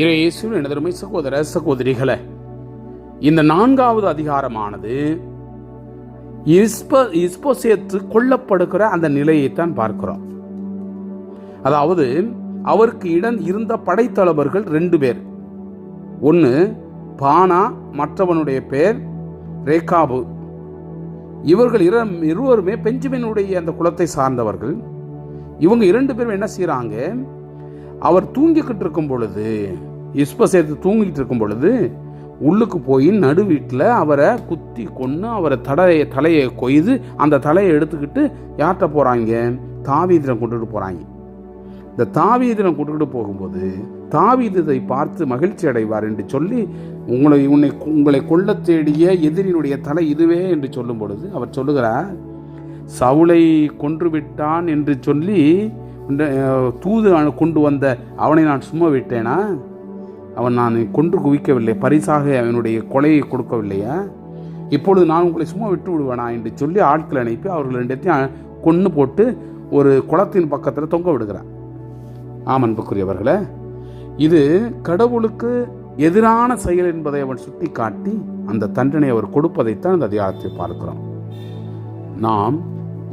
இறையேசுவின் எனதருமை சகோதர சகோதரிகளை இந்த நான்காவது அதிகாரமானது இஸ்ப இஸ்போசேத்து கொல்லப்படுகிற அந்த நிலையைத்தான் பார்க்கிறோம். அதாவது அவருக்கு இடம் இருந்த படைத்தலைவர்கள் ரெண்டு பேர். ஒன்று பானா மற்றவனுடைய பேர் ரேகாபு இவர்கள் இர இருவருமே பெஞ்சமினுடைய அந்த குலத்தை சார்ந்தவர்கள். இவங்க இரண்டு பேரும் என்ன செய்கிறாங்க அவர் தூங்கிக்கிட்டு இருக்கும் பொழுது இஸ்ப சேர்த்து தூங்கிட்டு இருக்கும் பொழுது உள்ளுக்கு போய் நடு வீட்டில் அவரை குத்தி கொன்று அவரை தடையை தலையை கொய்து அந்த தலையை எடுத்துக்கிட்டு யார்கிட்ட போகிறாங்க தாவீதிரம் கொண்டுட்டு போகிறாங்க இந்த தாவீதிரம் கொண்டுகிட்டு போகும்போது தாவீதத்தை பார்த்து மகிழ்ச்சி அடைவார் என்று சொல்லி உங்களை உன்னை உங்களை கொல்ல தேடிய எதிரினுடைய தலை இதுவே என்று சொல்லும் பொழுது அவர் சொல்லுகிறார் சவுளை கொன்று விட்டான் என்று சொல்லி தூது கொண்டு வந்த அவனை நான் சும்மா விட்டேனா? அவன் நான் கொன்று குவிக்கவில்லை பரிசாக அவனுடைய கொலையை கொடுக்கவில்லையா? இப்பொழுது நான் உங்களை சும்மா விட்டு விடுவேனா என்று சொல்லி ஆட்கள் அனுப்பி அவர்கள் ரெண்டத்தையும் கொன்று போட்டு ஒரு குளத்தின் பக்கத்தில் தொங்க விடுகிறான் ஆமன்புக்குரியவர்களே இது கடவுளுக்கு எதிரான செயல் என்பதை அவன் சுட்டி காட்டி அந்த தண்டனை அவர் கொடுப்பதைத்தான் அந்த அதிகாரத்தை பார்க்கிறோம். நாம்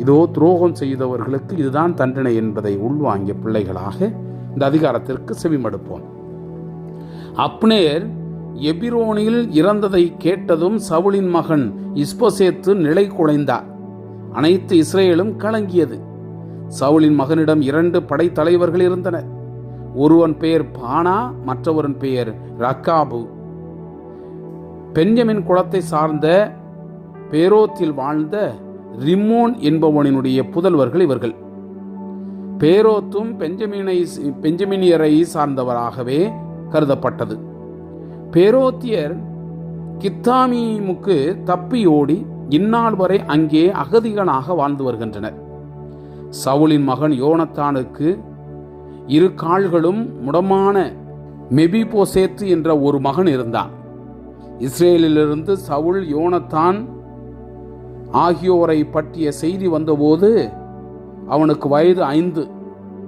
இதோ துரோகம் செய்தவர்களுக்கு இதுதான் தண்டனை என்பதை உள்வாங்கிய பிள்ளைகளாக இந்த அதிகாரத்திற்கு செவிமடுப்போம். அப்னேர் எபிரோனில் இறந்ததை கேட்டதும் சவுலின் மகன் இஸ்போசேத்து நிலை குலைந்தார். அனைத்து இஸ்ரேலும் கலங்கியது. சவுலின் மகனிடம் இரண்டு படைத்தலைவர்கள் இருந்தனர். ஒருவன் பெயர் பானா மற்றவரின் பெயர் ரக்காபு. பெஞ்சமின் குளத்தை சார்ந்த பேரோத்தில் வாழ்ந்த ரிம்மோன் என்பவனினுடைய புதல்வர்கள் இவர்கள். பேரோத்தும் பெஞ்சமினை பெஞ்சமினியரை சார்ந்தவராகவே கருதப்பட்டது. பேரோத்தியர் கித்தாமீமுக்கு தப்பி ஓடி இந்நாள் வரை அங்கே அகதிகளாக வாழ்ந்து வருகின்றனர். சவுலின் மகன் யோனத்தானுக்கு இரு கால்களும் முடமான மெபிபோசேத்து என்ற ஒரு மகன் இருந்தான். இஸ்ரேலிலிருந்து சவுல் யோனத்தான் ஆகியோரை பற்றிய செய்தி வந்தபோது அவனுக்கு வயது ஐந்து.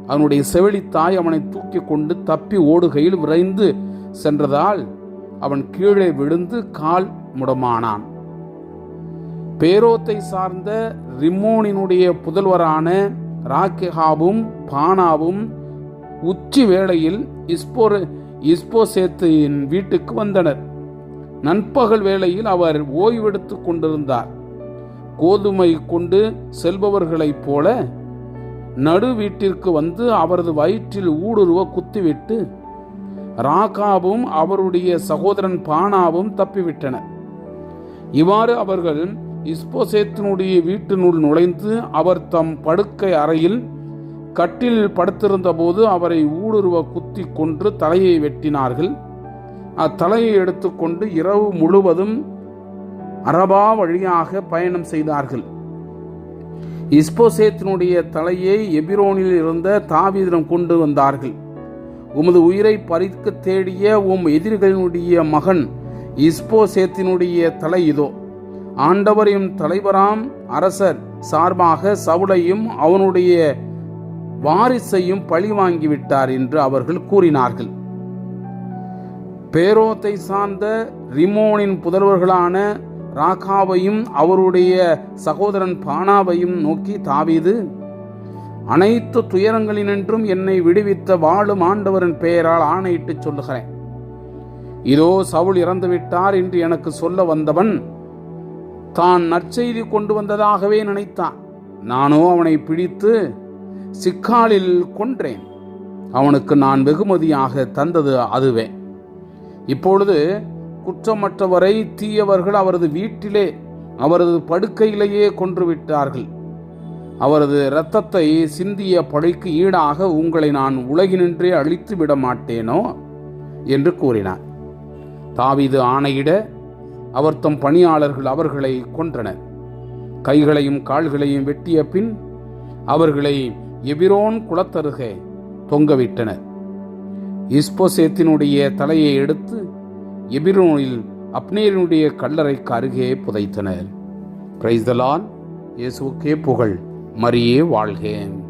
அவனுடைய செவிலித்தாய் அவனை தூக்கி கொண்டு தப்பி ஓடுகையில் விரைந்து சென்றதால் அவன் கீழே விழுந்து கால் முடமானான். பேரோத்தை சார்ந்த ரிம்மோனினுடைய புதல்வரான ராக்கெஹாவும் பானாவும் உச்சி வேளையில் இஸ்போர் இஸ்போசேத்தின் வீட்டுக்கு வந்தனர். நண்பகல் வேளையில் அவர் ஓய்வெடுத்துக் கொண்டிருந்தார். கோதுமை கொண்டு செல்பவர்களைப் போல நடு வீட்டிற்கு வந்து அவரது வயிற்றில் ஊடுருவ குத்திவிட்டு ராகாவும் அவருடைய சகோதரன் பானாவும் தப்பிவிட்டனர். இவ்வாறு அவர்கள் இஸ்போசேத்தினுடைய வீட்டினுள் நுழைந்து அவர் தம் படுக்கை அறையில் கட்டில் படுத்திருந்த போது அவரை ஊடுருவ குத்தி கொன்று தலையை வெட்டினார்கள். அத்தலையை எடுத்துக்கொண்டு இரவு முழுவதும் அரபா வழியாக பயணம் செய்தார்கள். இஸ்போசேத்தினுடைய தலையை எபிரோனில் இருந்த தாவீதிடம் கொண்டு வந்தார்கள். உமது உயிரை பறிக்க தேடிய உம் எதிரிகளினுடைய மகன் இஸ்போசேத்தினுடைய தலை இதோ. ஆண்டவரையும் தலைவராம் அரசர் சார்பாக சவுலையும் அவனுடைய வாரிசையும் பழி வாங்கிவிட்டார் என்று அவர்கள் கூறினார்கள். பேரோத்தை சார்ந்த ரிமோனின் புதல்வர்களான ராகாவையும் அவருடைய சகோதரன் பானாவையும் நோக்கி தாவீது அனைத்து துயரங்களினின்றும் என்னை விடுவித்த வாழும் ஆண்டவரின் பெயரால் ஆணையிட்டு சொல்லுகிறேன். இதோ சவுல் இறந்துவிட்டார் என்று எனக்கு சொல்ல வந்தவன் தான் நற்செய்தி கொண்டு வந்ததாகவே நினைத்தான். நானோ அவனை பிடித்து சிக்காலில் கொன்றேன். அவனுக்கு நான் வெகுமதியாக தந்தது அதுவே. இப்பொழுது குற்றமற்றவரை தீயவர்கள் அவரது வீட்டிலே அவரது படுக்கையிலேயே கொன்று விட்டார்கள் அவரது இரத்தத்தை சிந்திய பழிக்கு ஈடாக உங்களை நான் உலகினின்றே அழித்து விட மாட்டேனோ என்று கூறினார். தாவிது ஆணையிட அவர் தம் பணியாளர்கள் அவர்களை கொன்றனர். கைகளையும் கால்களையும் வெட்டிய பின் அவர்களை எபிரோன் குளத்தருகே தொங்கவிட்டனர். இஸ்போசேத்தினுடைய தலையை எடுத்து எபிரோனில் அப்னேரினுடைய கல்லறைக்கு அருகே புதைத்தனர். பிரைஸ்தலான் இயேசுக்கே புகழ். மரியே வாழ்கேன்.